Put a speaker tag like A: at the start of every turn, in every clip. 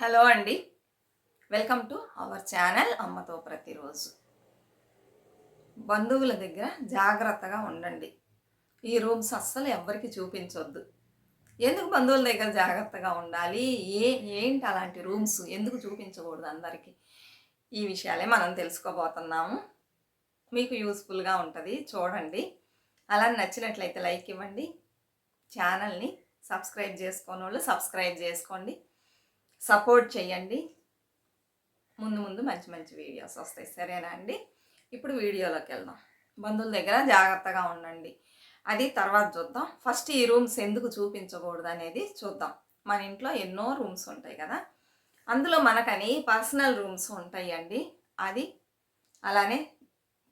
A: Hello అండి. Welcome to our channel అమ్మతో ప్రతిరోజు. బంధువుల దగ్గర జాగ్రత్తగా ఉండండి. ఈ రూమ్స్ అస్సలు ఎవ్వరికి చూపించొద్దు. ఎందుకు బంధువుల దగ్గర జాగ్రత్తగా ఉండాలి? ఏ ఏంటి అలాంటి రూమ్స్? ఎందుకు చూపించకూడదు అందరికీ? ఈ విషయాలే మనం తెలుసుకోబోతున్నాము. మీకు యూస్ఫుల్గా ఉంటుంది చూడండి. అలా నచ్చినట్లయితే లైక్ ఇవ్వండి. ఛానల్ని సబ్స్క్రైబ్ చేసుకోని వాళ్ళు సబ్స్క్రైబ్ చేసుకోండి. సపోర్ట్ చేయండి. ముందు ముందు మంచి మంచి వీడియోస్ వస్తాయి. సరేనా అండి? ఇప్పుడు వీడియోలోకి వెళ్దాం. బంధువుల దగ్గర జాగ్రత్తగా ఉండండి. అది తర్వాత చూద్దాం. ఫస్ట్ ఈ రూమ్స్ ఎందుకు చూపించకూడదు అనేది చూద్దాం. మన ఇంట్లో ఎన్నో రూమ్స్ ఉంటాయి కదా. అందులో మనకని పర్సనల్ రూమ్స్ ఉంటాయి అండి అది అలానే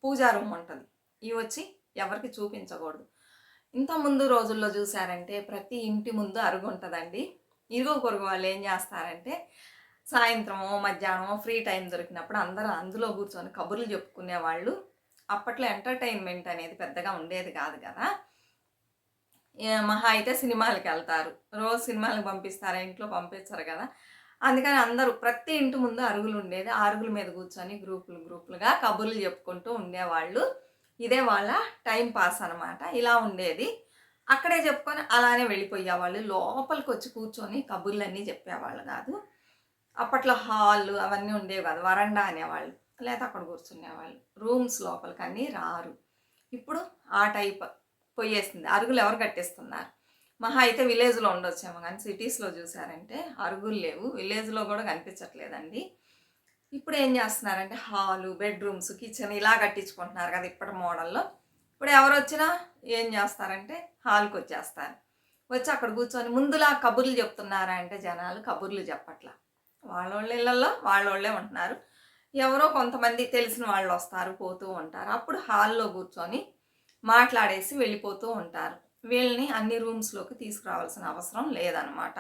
A: పూజా రూమ్ ఉంటుంది. ఇవి వచ్చి ఎవరికి చూపించకూడదు. ఇంత ముందు రోజుల్లో చూసారంటే ప్రతి ఇంటి ముందు అరుగు ఉంటుందండి. ఇరుగు పొరుగు వాళ్ళు ఏం చేస్తారంటే సాయంత్రమో మధ్యాహ్నమో ఫ్రీ టైం దొరికినప్పుడు అందరూ అందులో కూర్చొని కబుర్లు చెప్పుకునేవాళ్ళు అప్పట్లో ఎంటర్టైన్మెంట్ అనేది పెద్దగా ఉండేది కాదు కదా. మహా అయితే సినిమాలకు వెళ్తారు. రోజు సినిమాలకు పంపిస్తారా ఇంట్లో పంపించరు కదా. అందుకని అందరూ ప్రతి ఇంటి ముందు అరుగులు ఉండేది ఆ అరుగుల మీద కూర్చొని గ్రూపులు గ్రూపులుగా కబుర్లు చెప్పుకుంటూ ఉండేవాళ్ళు. ఇదే వాళ్ళ టైం పాస్ అనమాట ఇలా ఉండేది. అక్కడే చెప్పుకొని అలానే వెళ్ళిపోయేవాళ్ళు. లోపలికి వచ్చి కూర్చొని కబుర్లన్నీ చెప్పేవాళ్ళు కాదు. అప్పట్లో హాళ్ళు అవన్నీ ఉండేవి కాదు. వరండా అనేవాళ్ళు. లేదా అక్కడ కూర్చునేవాళ్ళు. రూమ్స్ లోపలికి అన్నీ రారు. ఇప్పుడు ఆ టైప్ పోయేస్తుంది అరుగులు ఎవరు కట్టేస్తున్నారు? మహా అయితే విలేజ్లో ఉండొచ్చేమో కానీ సిటీస్లో చూసారంటే అరుగులు లేవు. విలేజ్లో కూడా కనిపించట్లేదండి. ఇప్పుడు ఏం చేస్తున్నారంటే హాలు బెడ్రూమ్స్ కిచెన్ ఇలా కట్టించుకుంటున్నారు కదా ఇప్పటి మోడల్లో. ఇప్పుడు ఎవరు వచ్చినా ఏం చేస్తారంటే హాల్కి వచ్చేస్తారు వచ్చి అక్కడ కూర్చొని ముందులా కబుర్లు చెప్తున్నారా అంటే జనాలు కబుర్లు చెప్పట్లా. వాళ్ళ ఇళ్ళల్లో వాళ్ళోళ్ళే ఉంటున్నారు. ఎవరో కొంతమంది తెలిసిన వాళ్ళు వస్తారు పోతూ ఉంటారు. అప్పుడు హాల్లో కూర్చొని మాట్లాడేసి వెళ్ళిపోతూ ఉంటారు. వీళ్ళని అన్ని రూమ్స్లోకి తీసుకురావాల్సిన అవసరం లేదనమాట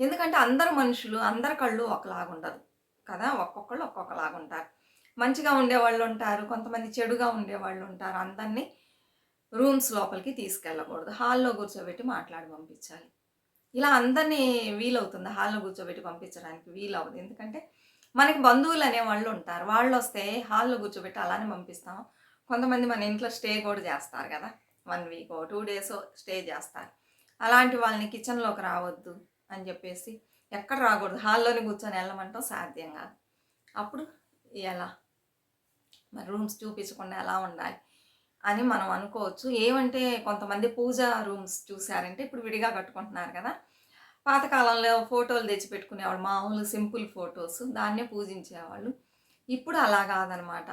A: ఎందుకంటే అందరు మనుషులు అందరి కళ్ళు ఒకలాగా ఉండదు కదా. ఒక్కొక్కళ్ళు ఒక్కొక్కలాగా ఉంటారు మంచిగా ఉండేవాళ్ళు ఉంటారు కొంతమంది చెడుగా ఉండేవాళ్ళు ఉంటారు అందరినీ రూమ్స్ లోపలికి తీసుకెళ్ళకూడదు. హాల్లో కూర్చోబెట్టి మాట్లాడి పంపించాలి. ఇలా అందరినీ వీలవుతుంది హాల్లో కూర్చోబెట్టి పంపించడానికి వీలవుతుంది ఎందుకంటే మనకి బంధువులు అనే వాళ్ళు ఉంటారు. వాళ్ళు వస్తే హాల్లో కూర్చోబెట్టి అలానే పంపిస్తాం. కొంతమంది మన ఇంట్లో స్టే కూడా చేస్తారు కదా. One week two days stay చేస్తారు. అలాంటి వాళ్ళని కిచెన్లోకి రావద్దు అని చెప్పేసి ఎక్కడ రాకూడదు. హాల్లోనే కూర్చొని వెళ్ళమంటాం సాధ్యం కాదు. అప్పుడు ఎలా? మరి రూమ్స్ చూపించకుండా ఎలా ఉండాలి? అని మనం అనుకోవచ్చు. ఏమంటే కొంతమంది పూజా రూమ్స్ చూసారంటే ఇప్పుడు విడిగా కట్టుకుంటున్నారు కదా. పాతకాలంలో ఫోటోలు తెచ్చి పెట్టుకునేవాళ్ళు మామూలు సింపుల్ ఫొటోస్ దాన్నే పూజించేవాళ్ళు. ఇప్పుడు అలా కాదనమాట.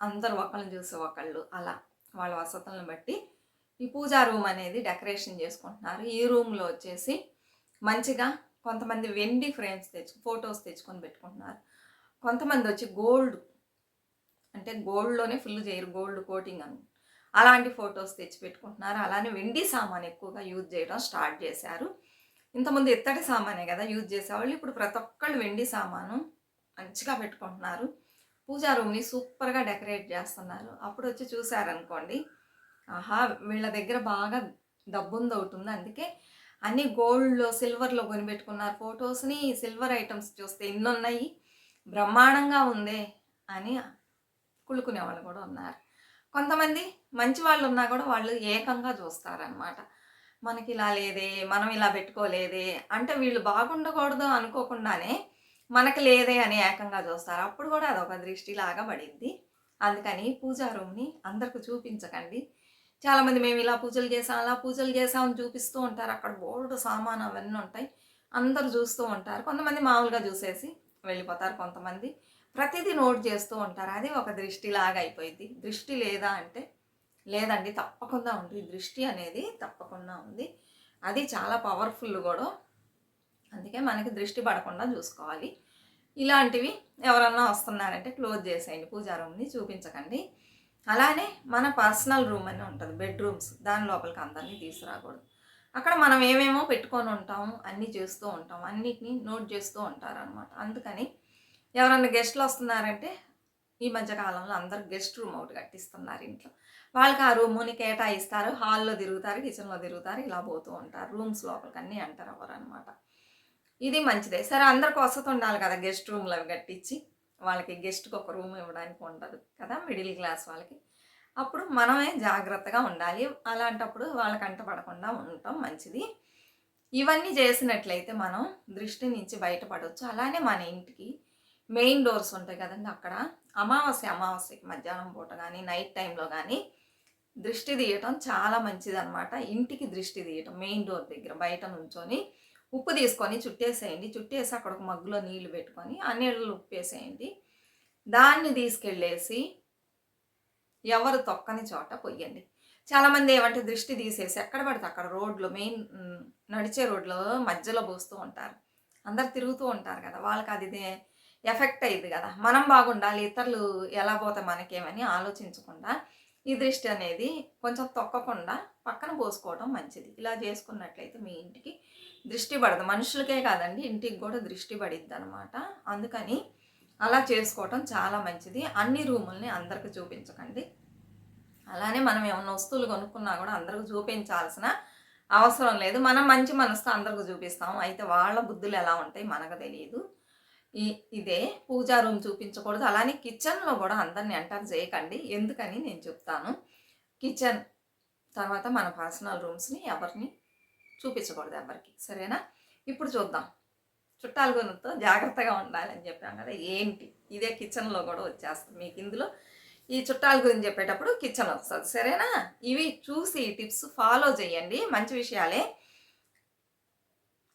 A: అందరు ఒకళ్ళని చూసి ఒకళ్ళు అలా వాళ్ళ వసతులను బట్టి ఈ పూజా రూమ్ అనేది డెకరేషన్ చేసుకుంటున్నారు. ఈ రూమ్లో వచ్చేసి మంచిగా కొంతమంది వెండి ఫ్రేమ్స్ తెచ్చు ఫొటోస్ తెచ్చుకొని పెట్టుకుంటున్నారు. కొంతమంది వచ్చి గోల్డ్ అంటే గోల్డ్లోనే ఫుల్ చేయరు గోల్డ్ కోటింగ్ అని. అలాంటి ఫొటోస్ తెచ్చి పెట్టుకుంటున్నారు అలానే వెండి సామాన్ ఎక్కువగా యూజ్ చేయడం స్టార్ట్ చేశారు. ఇంతకుముందు ఇత్తడి సామానే కదా యూజ్ చేసేవాళ్ళు ఇప్పుడు ప్రతి ఒక్కళ్ళు వెండి సామాను మంచిగా పెట్టుకుంటున్నారు. పూజా రూమ్ని సూపర్గా డెకరేట్ చేస్తున్నారు. అప్పుడు వచ్చి చూసారనుకోండి ఆహా వీళ్ళ దగ్గర బాగా డబ్బుంది అవుతుంది అందుకే అన్ని గోల్డ్లో సిల్వర్లో కొనిపెట్టుకున్నారు. ఫొటోస్ని సిల్వర్ ఐటమ్స్ చూస్తే ఇన్ని ఉన్నాయి. బ్రహ్మాండంగా ఉందే అని కుళ్ళుకునే వాళ్ళు కూడా ఉన్నారు. కొంతమంది మంచి వాళ్ళు ఉన్నా కూడా వాళ్ళు ఏకంగా చూస్తారనమాట మనకి ఇలా లేదే మనం ఇలా పెట్టుకోలేదే అంటే వీళ్ళు బాగుండకూడదు అనుకోకుండానే మనకి లేదే అని ఏకంగా చూస్తారు. అప్పుడు కూడా అదొక దృష్టిలాగా పడింది. అందుకని పూజా రూమ్ని అందరికి చూపించకండి. చాలామంది మేము ఇలా పూజలు చేసాం అలా పూజలు చేసామని చూపిస్తూ ఉంటారు. అక్కడ బోల్డ్ సామాన్ అవన్నీ ఉంటాయి. అందరు చూస్తూ ఉంటారు. కొంతమంది మామూలుగా చూసేసి వెళ్ళిపోతారు. కొంతమంది ప్రతిదీ నోట్ చేస్తూ ఉంటారు. అది ఒక దృష్టిలాగా అయిపోయింది. దృష్టి లేదా అంటే లేదండి తప్పకుండా ఉంది. దృష్టి అనేది తప్పకుండా ఉంది. అది చాలా పవర్ఫుల్ కూడా. అందుకే మనకి దృష్టి పడకుండా చూసుకోవాలి. ఇలాంటివి ఎవరన్నా వస్తున్నారంటే క్లోజ్ చేసేయండి. పూజా రూమ్ని చూపించకండి. అలానే మన పర్సనల్ రూమ్ అని ఉంటుంది. బెడ్రూమ్స్. దాని లోపలికి అందరినీ తీసుకురాకూడదు. అక్కడ మనం ఏమేమో పెట్టుకొని ఉంటాము. అన్నీ చేస్తూ ఉంటాం అన్నిటినీ నోట్ చేస్తూ ఉంటారు అనమాట అందుకని ఎవరన్నా గెస్ట్లు వస్తున్నారంటే ఈ మధ్యకాలంలో అందరు గెస్ట్ రూమ్ ఒకటి కట్టిస్తున్నారు ఇంట్లో. వాళ్ళకి ఆ రూముని కేటాయిస్తారు హాల్లో తిరుగుతారు కిచెన్లో తిరుగుతారు ఇలా పోతూ ఉంటారు. రూమ్స్ లోపలికి అన్నీ అంటారు ఎవరు అనమాట ఇది మంచిదే. సరే అందరికి వసతి ఉండాలి కదా గెస్ట్ రూమ్లు అవి కట్టించి. వాళ్ళకి గెస్ట్కి ఒక రూమ్ ఇవ్వడానికి ఉండదు కదా మిడిల్ క్లాస్ వాళ్ళకి. అప్పుడు మనమే జాగ్రత్తగా ఉండాలి. అలాంటప్పుడు వాళ్ళకి అంటపడకుండా ఉండటం మంచిది. ఇవన్నీ చేసినట్లయితే మనం దృష్టి నుంచి బయటపడవచ్చు అలానే మన ఇంటికి మెయిన్ డోర్స్ ఉంటాయి కదండి అక్కడ. అమావాస్య అమావాస్యకి మధ్యాహ్నం పూట కానీ నైట్ టైంలో కానీ దృష్టి తీయటం చాలా మంచిది అనమాట ఇంటికి దృష్టి తీయటం మెయిన్ డోర్ దగ్గర బయట నుంచొని ఉప్పు తీసుకొని చుట్టేసేయండి. చుట్టేసి అక్కడ ఒక మగ్గులో నీళ్ళు పెట్టుకొని ఆ నీళ్ళు ఉప్పు వేసేయండి దాన్ని తీసుకెళ్ళేసి ఎవరు తొక్కని చోట పొయ్యండి. చాలామంది ఏమంటే దృష్టి తీసేసి ఎక్కడ పడితే అక్కడ రోడ్లు మెయిన్ నడిచే రోడ్లో మధ్యలో పోస్తూ ఉంటారు. అందరు తిరుగుతూ ఉంటారు కదా వాళ్ళకి అది ఎఫెక్ట్ అయ్యింది కదా. మనం బాగుండాలి ఇతరులు ఎలా పోతే మనకేమని ఆలోచించకుండా ఈ దృష్టి అనేది కొంచెం తొక్కకుండా పక్కన పోసుకోవడం మంచిది. ఇలా చేసుకున్నట్లయితే మీ ఇంటికి దృష్టి పడదు. మనుషులకే కాదండి ఇంటికి కూడా దృష్టి పడిద్ది అనమాట అందుకని అలా చేసుకోవటం చాలా మంచిది. అన్ని రూముల్ని అందరికి చూపించకండి. అలానే మనం ఏమన్నా వస్తువులు కొనుక్కున్నా కూడా అందరికి చూపించాల్సిన అవసరం లేదు. మనం మంచి మనసుతో అందరికి చూపిస్తాం. అయితే వాళ్ళ బుద్ధులు ఎలా ఉంటాయి మనకు తెలియదు. ఈ ఇదే పూజా రూమ్ చూపించకూడదు. అలానే కిచెన్లో కూడా అందరిని ఎంటర్ చేయకండి. ఎందుకని నేను చెప్తాను. కిచెన్ తర్వాత మన పర్సనల్ రూమ్స్ని ఎవరిని చూపించకూడదు ఎవరికి. సరేనా? ఇప్పుడు చూద్దాం. చుట్టాల గురితో జాగ్రత్తగా ఉండాలని చెప్పాం కదా. ఏంటి? ఇదే కిచెన్లో కూడా వచ్చేస్తుంది మీకు ఇందులో. ఈ చుట్టాల గురించి చెప్పేటప్పుడు కిచెన్ వస్తుంది. సరేనా? ఇవి చూసి టిప్స్ ఫాలో చేయండి. మంచి విషయాలే.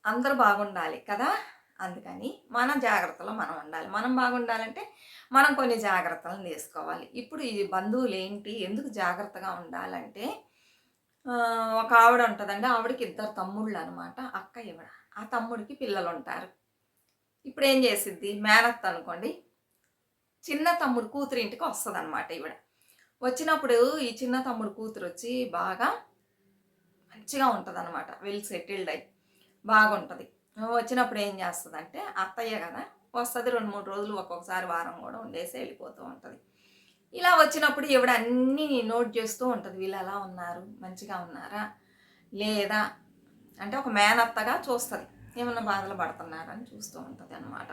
A: అందరూ బాగుండాలి కదా? అందుకని మన జాగ్రత్తలో మనం ఉండాలి. మనం బాగుండాలంటే మనం కొన్ని జాగ్రత్తలను తీసుకోవాలి ఇప్పుడు ఈ బంధువులు ఏంటి? ఎందుకు జాగ్రత్తగా ఉండాలంటే ఒక ఆవిడ ఉంటుందండి. ఆవిడకి ఇద్దరు తమ్ముళ్ళు అనమాట అక్క ఇవిడ ఆ తమ్ముడికి పిల్లలు ఉంటారు. ఇప్పుడు ఏం చేసిద్ది? మేనత్ అనుకోండి. చిన్న తమ్ముడు కూతురు ఇంటికి వస్తుంది అనమాట ఈవిడ. వచ్చినప్పుడు ఈ చిన్న తమ్ముడు కూతురు వచ్చి బాగా మంచిగా ఉంటుంది అనమాట వెల్ సెటిల్డ్ అయి బాగుంటుంది. వచ్చినప్పుడు ఏం చేస్తుంది అంటే అత్తయ్య కదా వస్తుంది రెండు మూడు రోజులు ఒక్కొక్కసారి వారం కూడా ఉండేసి వెళ్ళిపోతూ ఉంటుంది. ఇలా వచ్చినప్పుడు ఈవిడ అన్నీ నోట్ చేస్తూ ఉంటుంది వీళ్ళు ఎలా ఉన్నారు? మంచిగా ఉన్నారా? లేదా? అంటే ఒక మేనత్తగా చూస్తుంది ఏమన్నా బాధలు పడుతున్నారని చూస్తూ ఉంటుంది అనమాట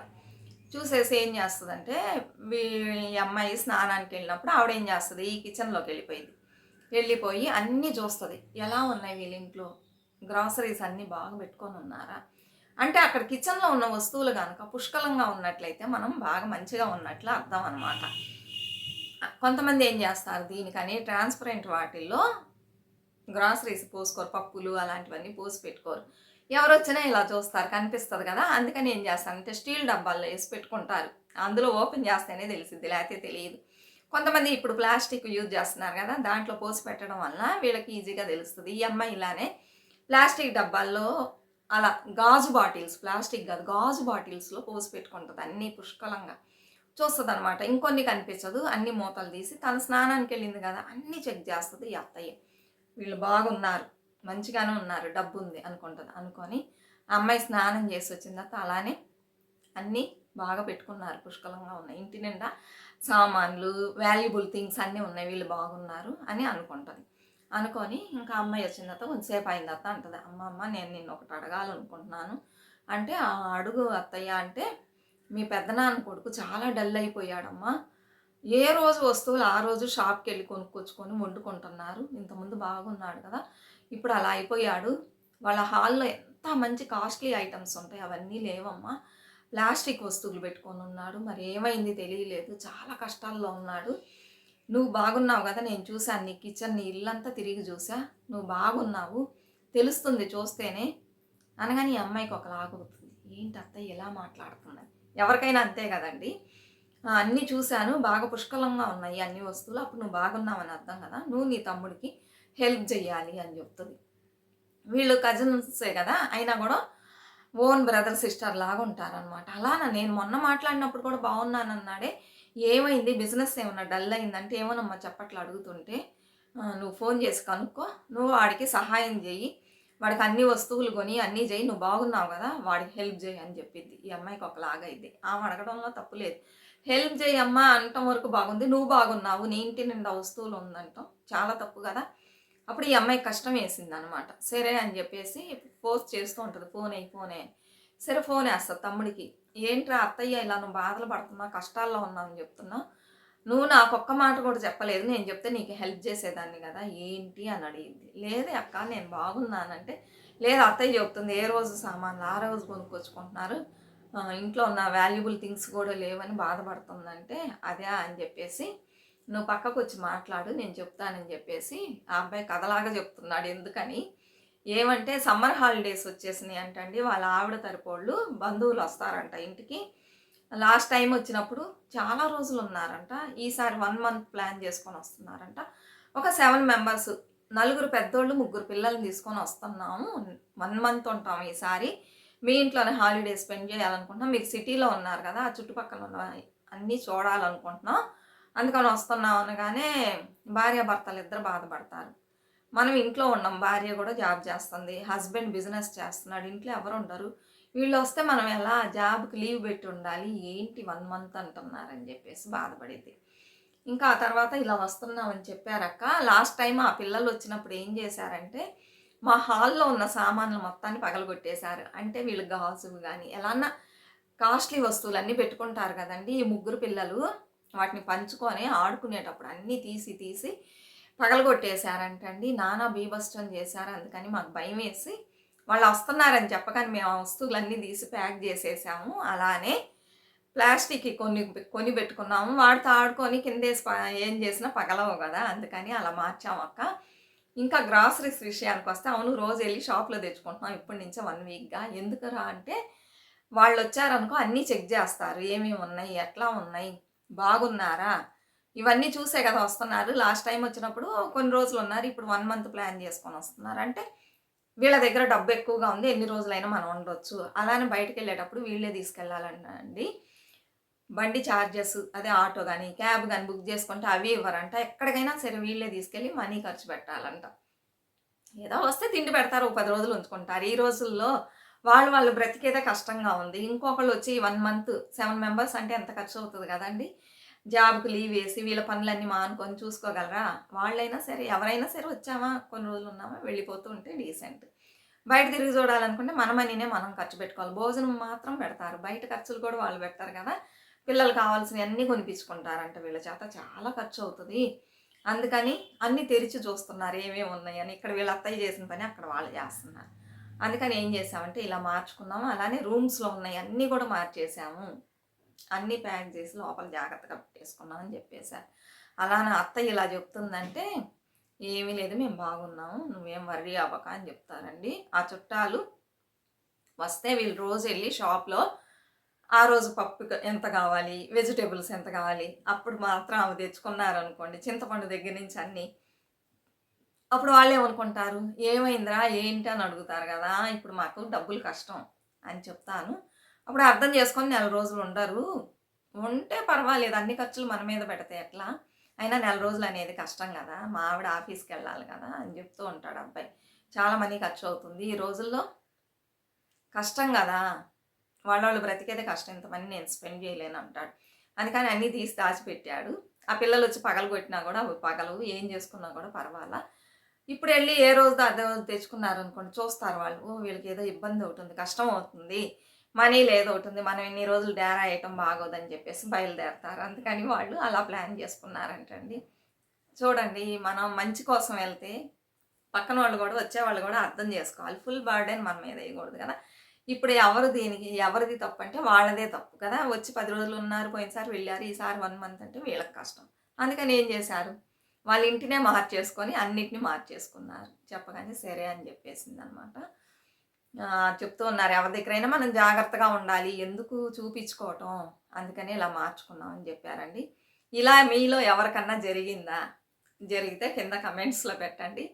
A: చూసేసి ఏం చేస్తుందంటే వీ- ఈ అమ్మాయి స్నానానికి వెళ్ళినప్పుడు ఆవిడ ఏం చేస్తుంది ఈ కిచెన్లోకి వెళ్ళిపోయింది. వెళ్ళిపోయి అన్నీ చూస్తుంది ఎలా ఉన్నాయి వీళ్ళ ఇంట్లో గ్రాసరీస్ అన్నీ బాగా పెట్టుకొని ఉన్నారా? అంటే అక్కడ కిచెన్లో ఉన్న వస్తువులు కనుక పుష్కలంగా ఉన్నట్లయితే మనం బాగా మంచిగా ఉన్నట్లు అర్థం అనమాట కొంతమంది ఏం చేస్తారు? దీనికని ట్రాన్స్పరెంట్ వాటిల్లో గ్రాసరీస్ పోసుకోరు పప్పులు అలాంటివన్నీ పోసి పెట్టుకోరు. ఎవరు వచ్చినా ఇలా చూస్తారు కనిపిస్తుంది కదా? అందుకని ఏం చేస్తారంటే స్టీల్ డబ్బాల్లో వేసి పెట్టుకుంటారు. అందులో ఓపెన్ చేస్తేనే తెలిసింది లేకపోతే తెలియదు. కొంతమంది ఇప్పుడు ప్లాస్టిక్ యూజ్ చేస్తున్నారు కదా? దాంట్లో పోసి పెట్టడం వల్ల వీళ్ళకి ఈజీగా తెలుస్తుంది. ఈ అమ్మాయి ఇలానే ప్లాస్టిక్ డబ్బాల్లో అలా గాజు బాటిల్స్ ప్లాస్టిక్ కాదు గాజు బాటిల్స్లో పోసి పెట్టుకుంటుంది అన్నీ పుష్కలంగా. చూస్తుంది అనమాట ఇంకొన్ని కనిపించదు అన్ని మూతలు తీసి తన స్నానానికి వెళ్ళింది కదా అన్నీ చెక్ చేస్తుంది ఈ అత్తయ్య. వీళ్ళు బాగున్నారు మంచిగానే ఉన్నారు డబ్బు ఉంది అనుకుంటుంది. అనుకొని అమ్మాయి స్నానం చేసి వచ్చిన తర్వాత అలానే అన్నీ బాగా పెట్టుకున్నారు పుష్కలంగా ఉన్నాయి. ఇంటి నిండా సామాన్లు వాల్యుబుల్ థింగ్స్ అన్నీ ఉన్నాయి వీళ్ళు బాగున్నారు అని అనుకుంటుంది. అనుకొని ఇంకా అమ్మాయి వచ్చిన తర్వాత కొంతసేపు అయిన తర్వాత అంటుంది అమ్మ అమ్మ నేను నిన్ను ఒకటి అడగాలనుకుంటున్నాను. అంటే "ఆ, అడుగు అత్తయ్య అంటే మీ పెద్దనాన్న కొడుకు చాలా డల్ అయిపోయాడమ్మా. ఏ రోజు వస్తువులు ఆ రోజు షాప్కి వెళ్ళి కొనుక్కొచ్చుకొని వండుకుంటున్నారు. ఇంతకుముందు బాగున్నాడు కదా ఇప్పుడు అలా అయిపోయాడు. వాళ్ళ హాల్లో ఎంత మంచి కాస్ట్లీ ఐటమ్స్ ఉంటాయి అవన్నీ లేవమ్మా. ప్లాస్టిక్ వస్తువులు పెట్టుకొని ఉన్నాడు. మరి ఏమైంది తెలియలేదు. చాలా కష్టాల్లో ఉన్నాడు. నువ్వు బాగున్నావు కదా నేను చూశాను నీ కిచెన్ నీ ఇల్లంతా తిరిగి చూసా నువ్వు బాగున్నావు తెలుస్తుంది చూస్తేనే. అనగానే ఈ అమ్మాయికి ఒక లాగుతుంది ఏంటి అత్తయ్య ఎలా మాట్లాడుతున్నది? ఎవరికైనా అంతే కదండి. అన్నీ చూశాను బాగా పుష్కలంగా ఉన్నాయి అన్ని వస్తువులు. అప్పుడు నువ్వు బాగున్నావు అని అర్థం కదా నువ్వు నీ తమ్ముడికి హెల్ప్ చేయాలి అని చెప్తుంది. వీళ్ళు కజిన్సే కదా అయినా కూడా ఓన్ బ్రదర్ సిస్టర్ లాగా ఉంటారనమాట అలానా నేను మొన్న మాట్లాడినప్పుడు కూడా బాగున్నానన్నాడే. ఏమైంది? బిజినెస్ ఏమన్నా డల్ అయిందంటే ఏమోనమ్మా చెప్పట్లు అడుగుతుంటే నువ్వు ఫోన్ చేసి కనుక్కో నువ్వు వాడికి సహాయం చేయి వాడికి అన్ని వస్తువులు కొని అన్నీ చేయి నువ్వు బాగున్నావు కదా వాడికి హెల్ప్ చేయి అని చెప్పింది. ఈ అమ్మాయికి ఒకలాగా ఇది ఆమె అడగడంలో తప్పు లేదు. హెల్ప్ చేయి అమ్మా అనటం వరకు బాగుంది. నువ్వు బాగున్నావు నీ ఇంటి నిండా వస్తువులు ఉందంటాం. చాలా తప్పు కదా. అప్పుడు ఈ అమ్మాయి కష్టం వేసింది అనమాట సరే అని చెప్పేసి ఫోర్స్ చేస్తూ ఉంటుంది. ఫోన్ అయ్యి ఫోన్ అయ్యి సరే ఫోన్ వేస్తా తమ్ముడికి. ఏంట్రా అత్తయ్య ఇలా నువ్వు బాధలు పడుతున్నా కష్టాల్లో ఉన్నావు అని చెప్తున్నా. నువ్వు నాకు ఒక్క మాట కూడా చెప్పలేదు. నేను చెప్తే నీకు హెల్ప్ చేసేదాన్ని కదా ఏంటి? అని అడిగింది. లేదే అక్క నేను బాగున్నానంటే లేదు అత్తయ్య చెప్తుంది ఏ రోజు సామాన్లు ఆ రోజు కొనుక్కొచ్చుకుంటున్నారు. ఇంట్లో ఉన్న వాల్యుబుల్ థింగ్స్ కూడా లేవని బాధపడుతుందంటే అదే అని చెప్పేసి నువ్వు పక్కకు వచ్చి మాట్లాడు నేను చెప్తానని చెప్పేసి ఆ అబ్బాయి కథలాగా చెప్తున్నాడు ఎందుకని? ఏమంటే సమ్మర్ హాలిడేస్ వచ్చేసినాయి అంటండి. వాళ్ళ ఆవిడ తరపోళ్ళు బంధువులు వస్తారంట ఇంటికి. లాస్ట్ టైం వచ్చినప్పుడు చాలా రోజులు ఉన్నారంట. ఈసారి వన్ మంత్ ప్లాన్ చేసుకొని వస్తున్నారంట. ఒక సెవెన్ మెంబర్స్ నలుగురు పెద్దోళ్ళు ముగ్గురు పిల్లల్ని తీసుకొని వస్తున్నాము. వన్ మంత్ ఉంటాం ఈసారి. మీ ఇంట్లోనే హాలిడే స్పెండ్ చేయాలనుకుంటున్నాం. మీకు సిటీలో ఉన్నారు కదా ఆ చుట్టుపక్కల ఉన్న అన్నీ చూడాలనుకుంటున్నాం. అందుకని వస్తున్నాం అనగానే భార్యాభర్తలు ఇద్దరు బాధపడతారు. మనం ఇంట్లో ఉన్నాం భార్య కూడా జాబ్ చేస్తుంది హస్బెండ్ బిజినెస్ చేస్తున్నాడు ఇంట్లో ఎవరు ఉండరు. వీళ్ళు వస్తే మనం ఎలా జాబ్కి లీవ్ పెట్టి ఉండాలి ఏంటి వన్ మంత్ అంటున్నారని చెప్పేసి బాధపడేది. ఇంకా ఆ తర్వాత ఇలా వస్తున్నామని చెప్పారక్క. లాస్ట్ టైం ఆ పిల్లలు వచ్చినప్పుడు ఏం చేశారంటే మా హాల్లో ఉన్న సామాన్లు మొత్తాన్ని పగలగొట్టేశారు. అంటే వీళ్ళు గాజులు కానీ ఎలాన్నా కాస్ట్లీ వస్తువులు అన్నీ పెట్టుకుంటారు కదండి ఈ ముగ్గురు పిల్లలు వాటిని పంచుకొని ఆడుకునేటప్పుడు అన్నీ తీసి తీసి పగలగొట్టేశారంటండి. నానా బీభత్సం చేశారు. అందుకని మాకు భయం వేసి వాళ్ళు వస్తున్నారని చెప్పగానే మేము ఆ వస్తువులన్నీ తీసి ప్యాక్ చేసేసాము. అలానే ప్లాస్టిక్ కొన్ని కొని పెట్టుకున్నాము. వాడితో ఆడుకొని కిందేసి ఏం చేసినా పగలవు కదా. అందుకని అలా మార్చాము అక్క. ఇంకా గ్రాసరీస్ విషయానికి వస్తే అవును రోజు వెళ్ళి షాప్లో తెచ్చుకుంటున్నాం. ఇప్పటి నుంచే వన్ వీక్గా. ఎందుకురా అంటే వాళ్ళు వచ్చారనుకో అన్నీ చెక్ చేస్తారు. ఏమేమి ఉన్నాయి? ఎట్లా ఉన్నాయి? బాగున్నారా? ఇవన్నీ చూసే కదా వస్తున్నారు. లాస్ట్ టైం వచ్చినప్పుడు కొన్ని రోజులు ఉన్నారు. ఇప్పుడు వన్ మంత్ ప్లాన్ చేసుకొని వస్తున్నారు. అంటే వీళ్ళ దగ్గర డబ్బు ఎక్కువగా ఉంది. ఎన్ని రోజులైనా మనం ఉండొచ్చు. అలానే బయటకు వెళ్ళేటప్పుడు వీళ్ళే తీసుకెళ్ళాలండి బండి ఛార్జెస్ అదే ఆటో కానీ క్యాబ్ కానీ బుక్ చేసుకుంటే అవి ఇవ్వరంట. ఎక్కడికైనా సరే వీళ్ళే తీసుకెళ్ళి మనీ ఖర్చు పెట్టాలంట. ఏదో వస్తే తిండి పెడతారు. ఒక పది రోజులు ఉంచుకుంటారు. ఈ రోజుల్లో వాళ్ళు వాళ్ళు బ్రతికేదే కష్టంగా ఉంది. ఇంకొకళ్ళు వచ్చి వన్ మంత్ సెవెన్ మెంబర్స్ అంటే ఎంత ఖర్చు అవుతుంది కదండి? జాబ్కి లీవ్ వేసి వీళ్ళ పనులన్నీ మానుకొని చూసుకోగలరా? వాళ్ళైనా సరే ఎవరైనా సరే వచ్చామా? కొన్ని రోజులు ఉన్నామా? వెళ్ళిపోతూ ఉంటే డీసెంట్. బయట తిరిగి చూడాలనుకుంటే మన మనీనే మనం ఖర్చు పెట్టుకోవాలి. భోజనం మాత్రం పెడతారు. బయట ఖర్చులు కూడా వాళ్ళు పెడతారు కదా. పిల్లలు కావాల్సినవి అన్నీ కొనిపించుకుంటారంట వీళ్ళ చేత. చాలా ఖర్చు అవుతుంది. అందుకని అన్నీ తెరిచి చూస్తున్నారు ఏమేమి ఉన్నాయని. ఇక్కడ వీళ్ళ అత్తయ్య చేసిన పని అక్కడ వాళ్ళు చేస్తున్నారు. అందుకని ఏం చేసామంటే ఇలా మార్చుకున్నాము. అలానే రూమ్స్లో ఉన్నాయి. అన్నీ కూడా మార్చేసాము. అన్నీ ప్యాక్ చేసి లోపల జాగ్రత్తగా పెట్టేసుకున్నామని చెప్పేశారు అలా నా అత్తయ్య ఇలా చెప్తుందంటే ఏమీ లేదు మేము బాగున్నాము నువ్వేం వర్రీ అవ్వక అని చెప్తారండి. ఆ చుట్టాలు వస్తే వీళ్ళు రోజు వెళ్ళి షాప్లో ఆ రోజు పప్పు ఎంత కావాలి వెజిటేబుల్స్ ఎంత కావాలి అప్పుడు మాత్రం అవి తెచ్చుకున్నారనుకోండి చింతపండు దగ్గర నుంచి అన్నీ. అప్పుడు వాళ్ళు ఏమనుకుంటారు? ఏమైందిరా? ఏంటి? అని అడుగుతారు కదా ఇప్పుడు మాకు డబ్బులు కష్టం అని చెప్తాను. అప్పుడు అర్థం చేసుకొని నెల రోజులు ఉండరు. ఉంటే పర్వాలేదు అన్ని ఖర్చులు మన మీద పెడితే ఎట్లా? అయినా నెల రోజులు అనేది కష్టం కదా మా ఆవిడ ఆఫీస్కి వెళ్ళాలి కదా అని చెప్తూ ఉంటాడు అబ్బాయి. చాలా మనీ ఖర్చు అవుతుంది. ఈ రోజుల్లో కష్టం కదా వాళ్ళ వాళ్ళు బ్రతికేదే కష్టం. ఇంతమంది నేను స్పెండ్ చేయలేను అంటాడు. అందుకని అన్నీ తీసి దాచిపెట్టాడు. ఆ పిల్లలు వచ్చి పగలు కొట్టినా కూడా అవి పగలవు ఏం చేసుకున్నా కూడా పర్వాలా. ఇప్పుడు వెళ్ళి ఏ రోజు అదే రోజు తెచ్చుకున్నారు అనుకోండి చూస్తారు వాళ్ళు. ఓ వీళ్ళకి ఏదో ఇబ్బంది అవుతుంది కష్టం అవుతుంది. మనీ లేదు మనం ఇన్ని రోజులు డేరా వేయటం బాగోదని చెప్పేసి బయలుదేరతారు. అందుకని వాళ్ళు అలా ప్లాన్ చేసుకున్నారంటండి. చూడండి మనం మంచి కోసం వెళ్తే పక్కన వాళ్ళు కూడా వచ్చే వాళ్ళు కూడా అర్థం చేసుకోవాలి. ఫుల్ బర్డెన్ మన మీద వేయకూడదు కదా. ఇప్పుడు ఎవరు దీనికి ఎవరిది తప్పు అంటే వాళ్ళదే తప్పు కదా. వచ్చి పది రోజులు ఉన్నారు పోయినసారి వెళ్ళారు ఈసారి వన్ మంత్ అంటే వీళ్ళకి కష్టం. అందుకని ఏం చేశారు? వాళ్ళ ఇంటినే మార్చేసుకొని అన్నిటిని మార్చేసుకున్నారు. చెప్పగానే సరే అని చెప్పేసింది అనమాట చెప్తూ ఉన్నారు. ఎవరి దగ్గరైనా మనం జాగ్రత్తగా ఉండాలి. ఎందుకు చూపించుకోవటం? అందుకని ఇలా మార్చుకున్నాం అని చెప్పారండి. ఇలా మీలో ఎవరికన్నా జరిగిందా? జరిగితే కింద కమెంట్స్లో పెట్టండి.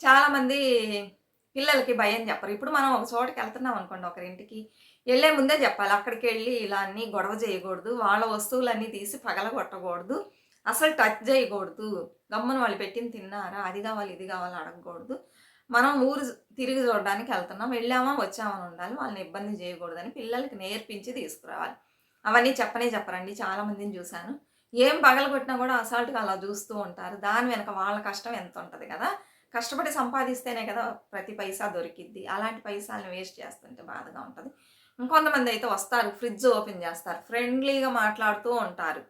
A: చాలామంది పిల్లలకి భయం చెప్పరు. ఇప్పుడు మనం ఒక చోటకి వెళ్తున్నాం అనుకోండి ఒకరింటికి వెళ్ళే ముందే చెప్పాలి. అక్కడికి వెళ్ళి ఇలా అన్నీ గొడవ చేయకూడదు. వాళ్ళ వస్తువులన్నీ తీసి పగలగొట్టకూడదు. అసలు టచ్ చేయకూడదు. గమ్మున వాళ్ళు పెట్టింది తిన్నారా? అది కావాలి ఇది కావాలి అడగకూడదు. మనం ఊరు తిరిగి చూడడానికి వెళ్తున్నాం వెళ్ళామా వచ్చామని ఉండాలి. వాళ్ళని ఇబ్బంది చేయకూడదని పిల్లలకి నేర్పించి తీసుకురావాలి. అవన్నీ చెప్పనే చెప్పరండి. చాలామందిని చూశాను. ఏం పగలగొట్టినా కూడా అసాల్ట్గా అలా చూస్తూ ఉంటారు. దాని వెనక వాళ్ళ కష్టం ఎంత ఉంటుంది కదా? కష్టపడి సంపాదిస్తేనే కదా ప్రతి పైసా దొరికిద్ది. అలాంటి పైసాలను వేస్ట్ చేస్తుంటే బాధగా ఉంటుంది. ఇంకొంతమంది అయితే వస్తారు ఫ్రిడ్జ్ ఓపెన్ చేస్తారు. ఫ్రెండ్లీగా మాట్లాడుతూ ఉంటారు.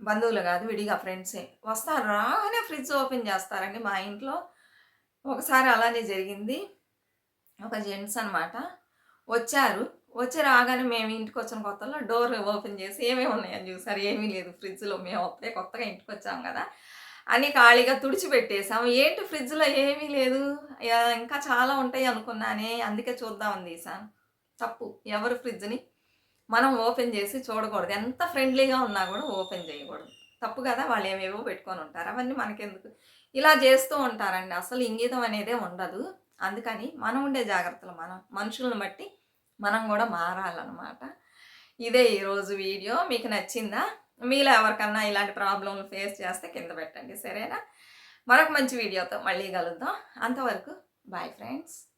A: బంధువులు కాదు విడిగా ఫ్రెండ్సే. వస్తారు రాగానే ఫ్రిడ్జ్ ఓపెన్ చేస్తారండి మా ఇంట్లో. ఒకసారి అలానే జరిగింది. ఒక జెంట్స్ అనమాట వచ్చారు. వచ్చి రాగానే మేము ఇంటికి వచ్చిన కొత్తలో డోర్ ఓపెన్ చేసి ఏమేమి ఉన్నాయని చూసారు? ఏమీ లేదు. ఫ్రిడ్జ్లో మేము అప్పుడే కొత్తగా ఇంటికి వచ్చాం కదా. అని ఖాళీగా తుడిచిపెట్టేసాం ఏంటి ఫ్రిడ్జ్లో ఏమీ లేదు? ఇంకా చాలా ఉంటాయి అనుకున్నానే. అందుకే చూద్దామని తీసాను తప్పు. ఎవరు ఫ్రిడ్జ్ని మనం ఓపెన్ చేసి చూడకూడదు. ఎంత ఫ్రెండ్లీగా ఉన్నా కూడా ఓపెన్ చేయకూడదు. తప్పు కదా? వాళ్ళు ఏమేవో పెట్టుకొని ఉంటారు. అవన్నీ మనకెందుకు? ఇలా చేస్తూ ఉంటారండి. అసలు ఇంగితం అనేదే ఉండదు. అందుకని మనం ఉండే జాగ్రత్తలు మనం మనుషులను బట్టి మనం కూడా మారాలన్నమాట. ఇదే ఈరోజు వీడియో. మీకు నచ్చిందా? మీలో ఎవరికన్నా ఇలాంటి ప్రాబ్లంలు ఫేస్ చేస్తే కింద పెట్టండి. సరేనా? మరొక మంచి వీడియోతో మళ్ళీ కలుద్దాం. అంతవరకు బాయ్ ఫ్రెండ్స్.